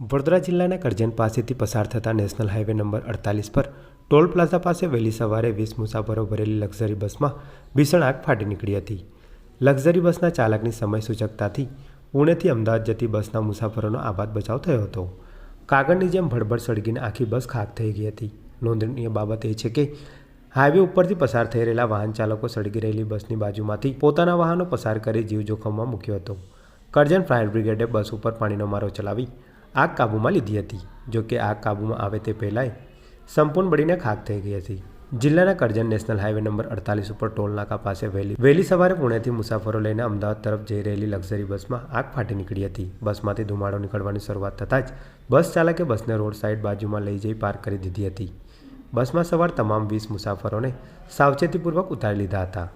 વડોદરા જિલ્લાના કરજણ પાસેથી પસાર થતા નેશનલ હાઈવે નંબર અડતાલીસ પર ટોલ પ્લાઝા પાસે વહેલી સવારે વીસ મુસાફરો ભરેલી લક્ઝરી બસમાં ભીષણ આગ ફાટી નીકળી હતી. લક્ઝરી બસના ચાલકની સમય સૂચકતાથી પુણેથી અમદાવાદ જતી બસના મુસાફરોનો આબાદ બચાવ થયો હતો. કાગળની જેમ ભડભડ સળગીને આખી બસ ખાક થઈ ગઈ હતી. નોંધનીય બાબત એ છે કે હાઈવે ઉપરથી પસાર થઈ રહેલા વાહન ચાલકો સળગી રહેલી બસની બાજુમાંથી પોતાના વાહનો પસાર કરી જીવ જોખમમાં મૂક્યો હતો. કરજણ ફાયર બ્રિગેડે બસ ઉપર પાણીનો મારો ચલાવી આગ કાબૂમાં લીધી હતી. જો કે આગ કાબૂમાં આવે તે પહેલાંય સંપૂર્ણ બળીને ખાક થઈ ગઈ હતી. જિલ્લાના કરજણ નેશનલ હાઈવે નંબર અડતાલીસ ઉપર ટોલ નાકા પાસે વહેલી વહેલી સવારે પુણેથી મુસાફરો લઈને અમદાવાદ તરફ જઈ રહેલી લક્ઝરી બસમાં આગ ફાટી નીકળી હતી. બસમાંથી ધુમાડો નીકળવાની શરૂઆત થતાં જ બસ ચાલકે બસને રોડ સાઈડ બાજુમાં લઈ જઈ પાર્ક કરી દીધી હતી. બસમાં સવાર તમામ વીસ મુસાફરોને સાવચેતીપૂર્વક ઉતારી લીધા હતા.